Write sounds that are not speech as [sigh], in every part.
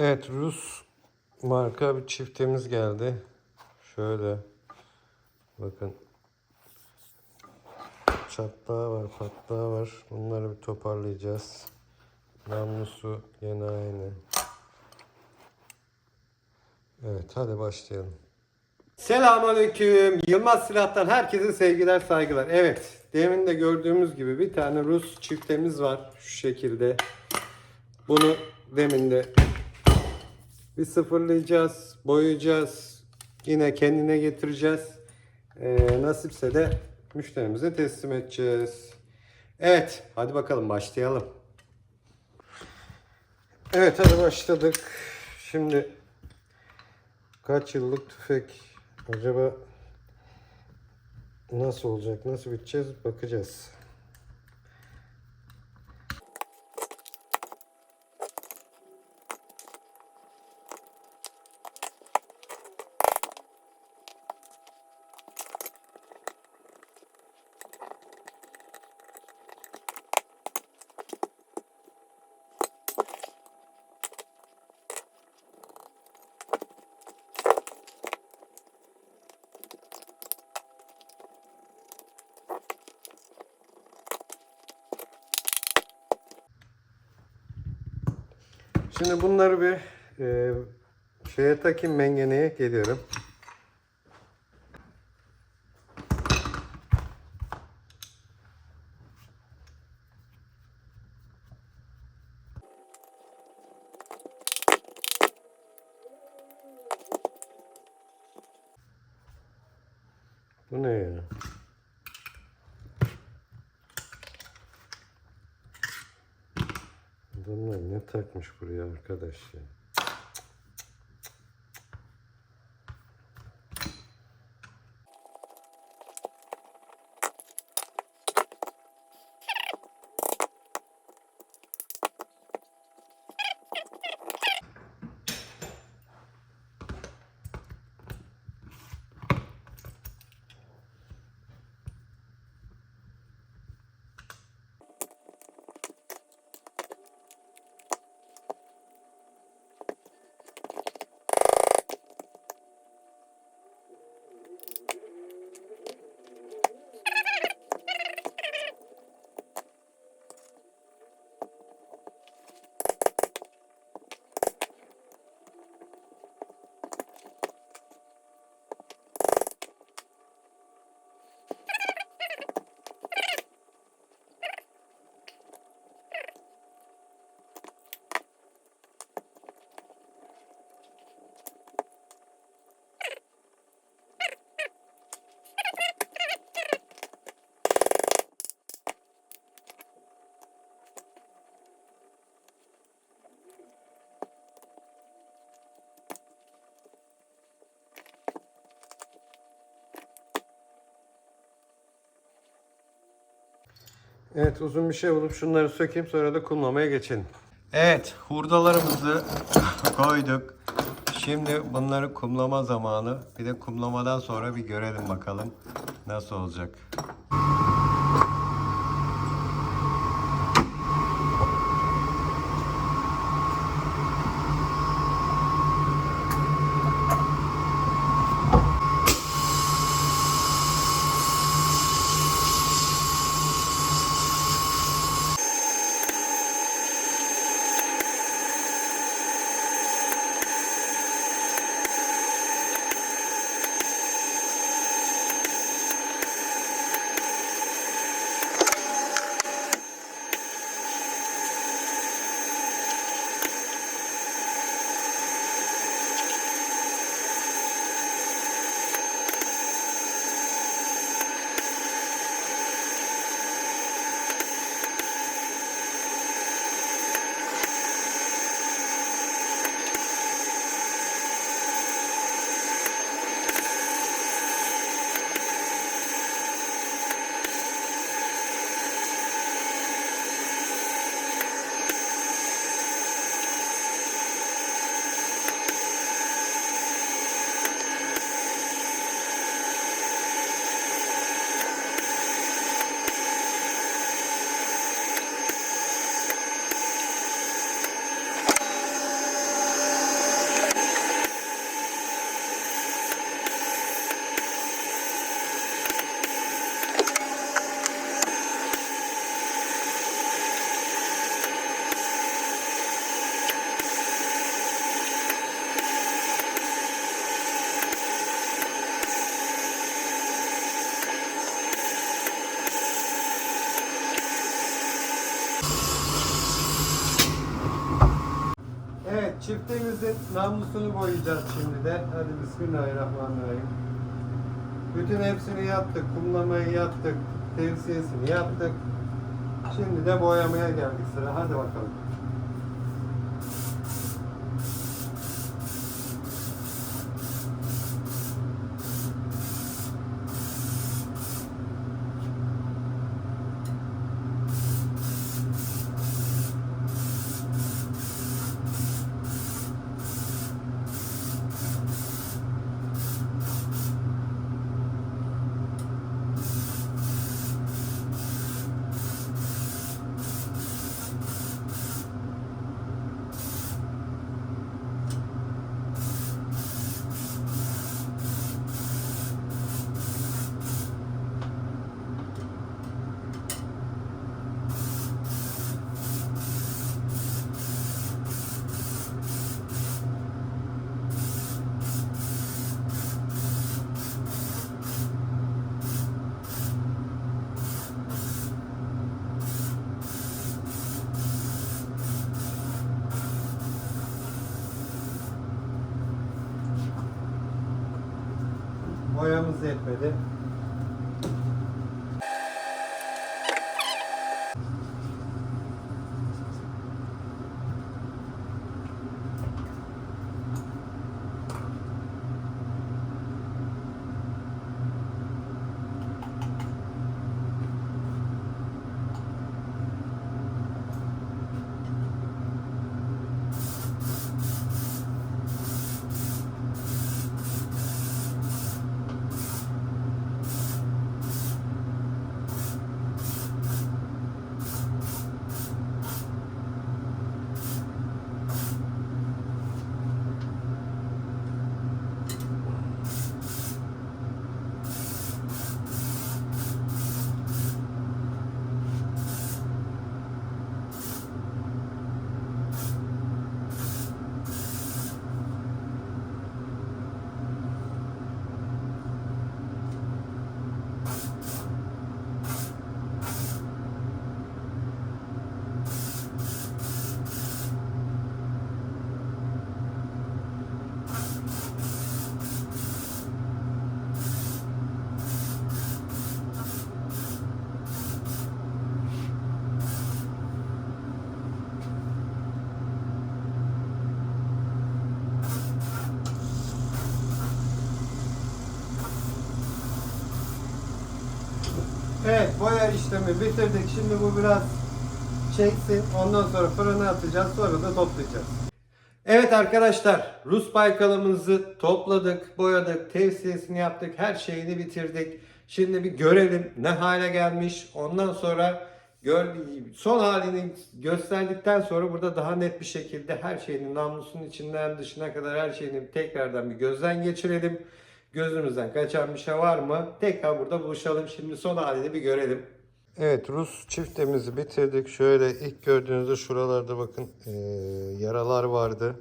Evet Rus marka bir çiftimiz geldi. Şöyle bakın çatlağı var, patlağı var. Bunları bir toparlayacağız. Namlusu yine aynı. Evet hadi başlayalım. Selamünaleyküm. Yılmaz Silah'tan herkese sevgiler saygılar. Evet demin de gördüğümüz gibi bir tane Rus çiftemiz var şu şekilde. Bunu demin de bir sıfırlayacağız, boyayacağız. Yine kendine getireceğiz. Ee, nasipse de müşterimize teslim edeceğiz. Evet, hadi bakalım başlayalım. Evet, hadi başladık. Şimdi kaç yıllık tüfek acaba nasıl olacak, nasıl biteceğiz bakacağız. Şimdi bunları bir e, şeye takayım mengeneye geliyorum. Bu ne ya? Adamlar ne takmış buraya arkadaş ya? Evet uzun bir şey bulup şunları sökeyim sonra da kumlamaya geçelim. Evet hurdalarımızı [laughs] koyduk. Şimdi bunları kumlama zamanı. Bir de kumlamadan sonra bir görelim bakalım nasıl olacak. Evet çiftimizin namlusunu boyayacağız şimdi de. Hadi bismillahirrahmanirrahim. Bütün hepsini yaptık. Kumlamayı yaptık. Tevsiyesini yaptık. Şimdi de boyamaya geldik sıra. Hadi bakalım. Boyamız yetmedi. Evet boya işlemi bitirdik. Şimdi bu biraz çeksin. Ondan sonra fırına atacağız. Sonra da toplayacağız. Evet arkadaşlar Rus baykalımızı topladık, boyadık, tevsiyesini yaptık, her şeyini bitirdik. Şimdi bir görelim ne hale gelmiş. Ondan sonra gör, son halini gösterdikten sonra burada daha net bir şekilde her şeyini namlusunun içinden dışına kadar her şeyini tekrardan bir gözden geçirelim. Gözümüzden kaçan bir şey var mı? Tekrar burada buluşalım. Şimdi son halini bir görelim. Evet Rus çiftemizi bitirdik. Şöyle ilk gördüğünüzde şuralarda bakın eee, yaralar vardı.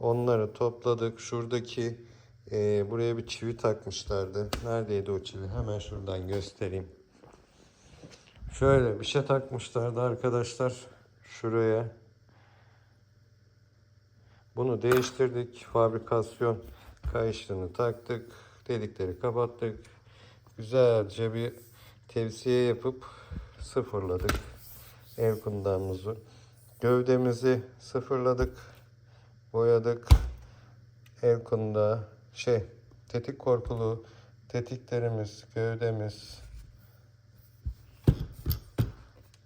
Onları topladık. Şuradaki eee, buraya bir çivi takmışlardı. Neredeydi o çivi? Hemen şuradan göstereyim. Şöyle bir şey takmışlardı arkadaşlar. Şuraya. Bunu değiştirdik. Fabrikasyon kayışını taktık. Delikleri kapattık. Güzelce bir tevsiye yapıp sıfırladık el kundağımızı. Gövdemizi sıfırladık. Boyadık. El kundağı şey tetik korkulu tetiklerimiz, gövdemiz,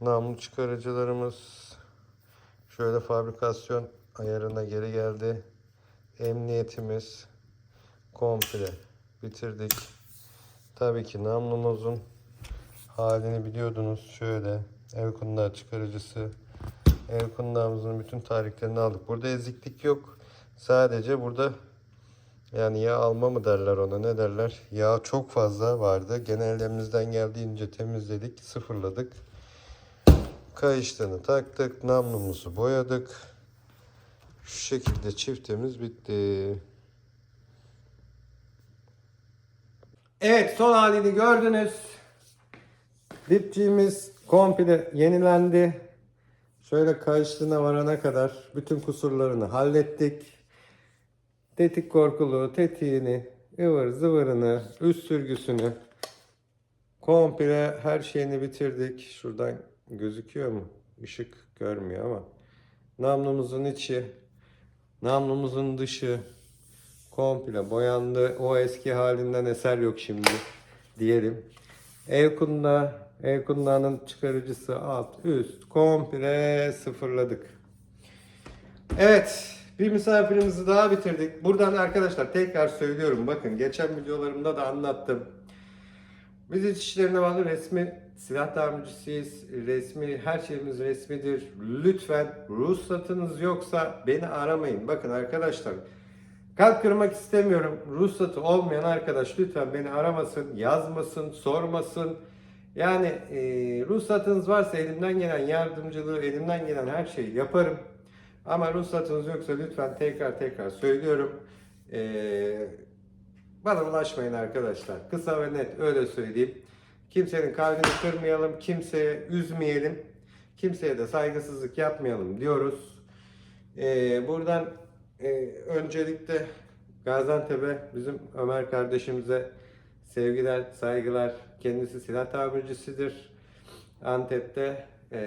namlu çıkarıcılarımız şöyle fabrikasyon ayarına geri geldi. Emniyetimiz komple bitirdik. Tabii ki namlumuzun halini biliyordunuz. Şöyle el kundağı çıkarıcısı. El kundağımızın bütün tarihlerini aldık. Burada eziklik yok. Sadece burada yani yağ alma mı derler ona ne derler. Yağ çok fazla vardı. Genelde elimizden geldiğince temizledik, sıfırladık. Kayışlarını taktık. Namlumuzu boyadık. Şu şekilde çiftimiz bitti. Evet son halini gördünüz. Dipçiğimiz komple yenilendi. Şöyle kayışlığına varana kadar bütün kusurlarını hallettik. Tetik korkuluğu, tetiğini, ıvır zıvırını, üst sürgüsünü komple her şeyini bitirdik. Şuradan gözüküyor mu? Işık görmüyor ama. Namlumuzun içi, namlumuzun dışı komple boyandı. O eski halinden eser yok şimdi diyelim. Elkunda, Elkunda'nın çıkarıcısı alt, üst komple sıfırladık. Evet, bir misafirimizi daha bitirdik. Buradan arkadaşlar tekrar söylüyorum. Bakın geçen videolarımda da anlattım. Biz iç işlerine bağlı resmi silah tamircisiyiz. Resmi, her şeyimiz resmidir. Lütfen ruhsatınız yoksa beni aramayın. Bakın arkadaşlar kalp kırmak istemiyorum. Ruhsatı olmayan arkadaş lütfen beni aramasın, yazmasın, sormasın. Yani e, ruhsatınız varsa elimden gelen yardımcılığı, elimden gelen her şeyi yaparım. Ama ruhsatınız yoksa lütfen tekrar tekrar söylüyorum. E, bana ulaşmayın arkadaşlar. Kısa ve net öyle söyleyeyim. Kimsenin kalbini kırmayalım, kimseye üzmeyelim. Kimseye de saygısızlık yapmayalım diyoruz. Ee, buradan e, öncelikle Gaziantep'e bizim Ömer kardeşimize sevgiler, saygılar. Kendisi silah tamircisidir. Antep'te e,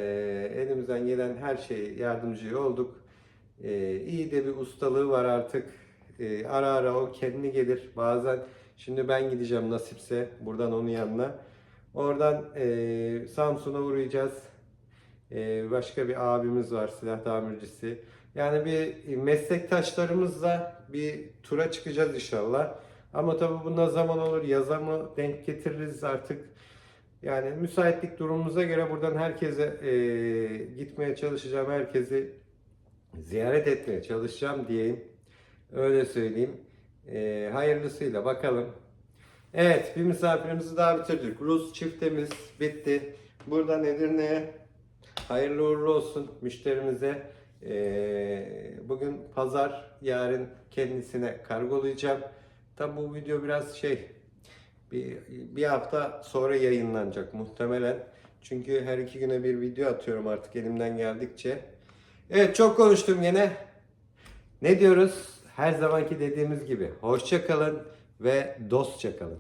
elimizden gelen her şeyi yardımcı olduk. E, iyi de bir ustalığı var artık. E, ara ara o kendi gelir. Bazen şimdi ben gideceğim nasipse buradan onun yanına. Oradan e, Samsun'a uğrayacağız. E, başka bir abimiz var silah tamircisi. Yani bir meslektaşlarımızla bir tura çıkacağız inşallah. Ama tabii bu ne zaman olur, yaza mı denk getiririz artık. Yani müsaitlik durumumuza göre buradan herkese e, gitmeye çalışacağım. Herkesi ziyaret etmeye çalışacağım diyeyim. Öyle söyleyeyim. E, hayırlısıyla bakalım. Evet bir misafirimizi daha bitirdik. Rus çiftemiz bitti. Buradan Edirne'ye hayırlı uğurlu olsun müşterimize. Ee, bugün pazar, yarın kendisine kargolayacağım. Tabi bu video biraz şey bir, bir hafta sonra yayınlanacak muhtemelen. Çünkü her iki güne bir video atıyorum artık elimden geldikçe. Evet çok konuştum yine. Ne diyoruz? Her zamanki dediğimiz gibi hoşça kalın ve dostça kalın.